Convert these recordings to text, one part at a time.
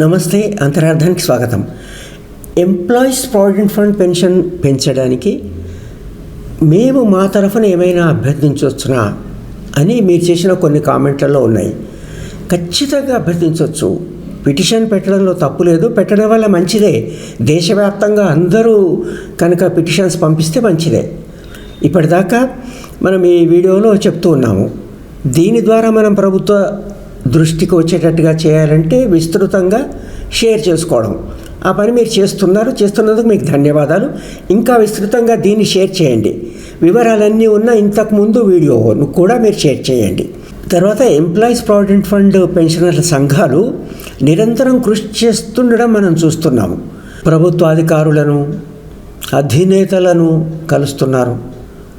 నమస్తే అంతరార్థానికి స్వాగతం. Employees provident fund pension పెంచడానికి మేము మా తరఫున ఏమైనా అభ్యర్థించవచ్చునా అని మీరు చేసిన కొన్ని కామెంట్లలో ఉన్నాయి. ఖచ్చితంగా అభ్యర్థించవచ్చు. పిటిషన్ పెట్టడంలో తప్పు లేదు. పెట్టడం వల్ల మంచిదే. దేశవ్యాప్తంగా అందరూ కనుక పిటిషన్స్ పంపిస్తే మంచిదే. ఇప్పటిదాకా మనం ఈ వీడియోలో చెప్తూ ఉన్నాము. దీని ద్వారా మనం ప్రభుత్వ దృష్టికి వచ్చేటట్టుగా చేయాలంటే విస్తృతంగా షేర్ చేసుకోవడం. ఆ పని మీరు చేస్తున్నారు చేస్తున్నందుకు మీకు ధన్యవాదాలు. ఇంకా విస్తృతంగా దీన్ని షేర్ చేయండి. వివరాలన్నీ ఉన్న ఇంతకుముందు వీడియోను కూడా మీరు షేర్ చేయండి. తర్వాత ఎంప్లాయీస్ ప్రావిడెంట్ ఫండ్ పెన్షనర్ల సంఘాలు నిరంతరం కృషి చేస్తుండడం మనం చూస్తున్నాము. ప్రభుత్వ అధికారులను అధినేతలను కలుస్తున్నారు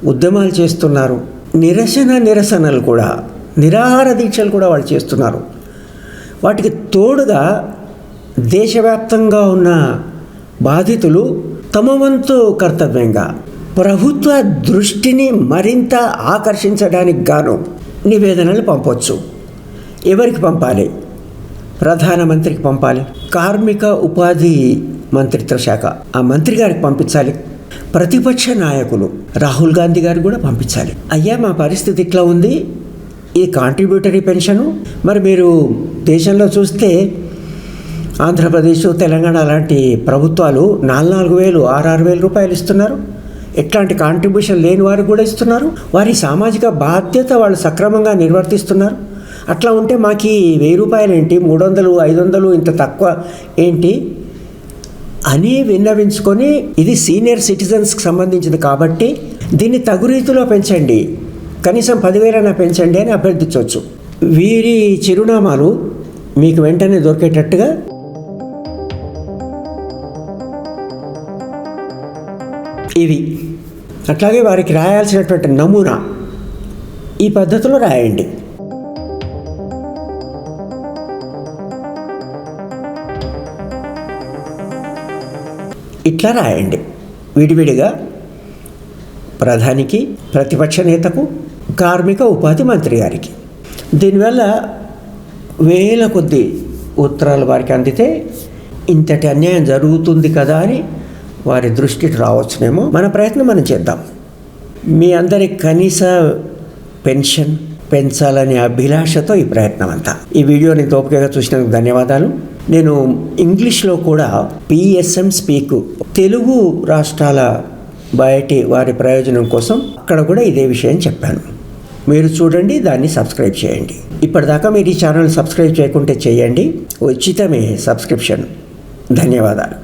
ఉద్యమాలు చేస్తున్నారు. నిరసన నిరసనలు కూడా నిరాహార దీక్షలు కూడా వాళ్ళు చేస్తున్నారు. వాటికి తోడుగా దేశవ్యాప్తంగా ఉన్న బాధితులు తమ వంతు కర్తవ్యంగా ప్రభుత్వ దృష్టిని మరింత ఆకర్షించడానికి గాను నివేదనలు పంపవచ్చు ఎవరికి పంపాలి? ప్రధానమంత్రికి పంపాలి. కార్మిక ఉపాధి మంత్రిత్వ శాఖ. ఆ మంత్రి గారికి పంపించాలి. ప్రతిపక్ష నాయకులు. రాహుల్ గాంధీ గారు కూడా పంపించాలి. అయ్యా మా పరిస్థితి ఇట్లా ఉంది. ఈ కాంట్రిబ్యూటరీ పెన్షను మరి మీరు దేశంలో చూస్తే ఆంధ్రప్రదేశ్ తెలంగాణ లాంటి ప్రభుత్వాలు నాలుగు నాలుగు వేలు ఆరు ఆరు వేల రూపాయలు ఇస్తున్నారు. ఎట్లాంటి కాంట్రిబ్యూషన్ లేని వారికి కూడా ఇస్తున్నారు. వారి సామాజిక బాధ్యత వాళ్ళు సక్రమంగా నిర్వర్తిస్తున్నారు. అట్లా ఉంటే మాకు ఈ వెయ్యి రూపాయలు ఏంటి? మూడు వందలు ఐదు వందలు ఇంత తక్కువ ఏంటి? అని విన్నవించుకొని ఇది సీనియర్ సిటిజన్స్కి సంబంధించింది కాబట్టి దీన్ని తగు రీతిలో పెంచండి. కనీసం పదివేలైనా పెంచండి అని అభ్యర్థించవచ్చు. వీరి చిరునామాలు మీకు వెంటనే దొరికేటట్టుగా ఇవి. అట్లాగే వారికి రాయాల్సినటువంటి నమూనా ఈ పద్ధతిలో రాయండి. ఇట్లా రాయండి. విడివిడిగా ప్రధానికి ప్రతిపక్ష నేతకు కార్మిక ఉపాధి మంత్రి గారికి. దీనివల్ల వేల కొద్ది ఉత్తరాలు వారికి అందితే ఇంతటి అన్యాయం జరుగుతుంది కదా అని వారి దృష్టికి రావచ్చునేమో. మన ప్రయత్నం మనం చేద్దాం. మీ అందరి కనీస పెన్షన్ పెంచాలనే అభిలాషతో ఈ ప్రయత్నం అంతా ఈ వీడియోని తోపికగా చూసినందుకు ధన్యవాదాలు. నేను ఇంగ్లీష్లో కూడా పిఎస్ఎం స్పీక్ తెలుగు రాష్ట్రాల బయటి వారి ప్రయోజనం కోసం అక్కడ కూడా ఇదే విషయం చెప్పాను. మీరు చూడండి దాన్ని సబ్స్క్రైబ్ చేయండి. ఇప్పటిదాకా మీరు ఈ ఛానల్ సబ్స్క్రైబ్ చేయకుంటే చేయండి. ఉచితమే సబ్స్క్రిప్షన్. ధన్యవాదాలు.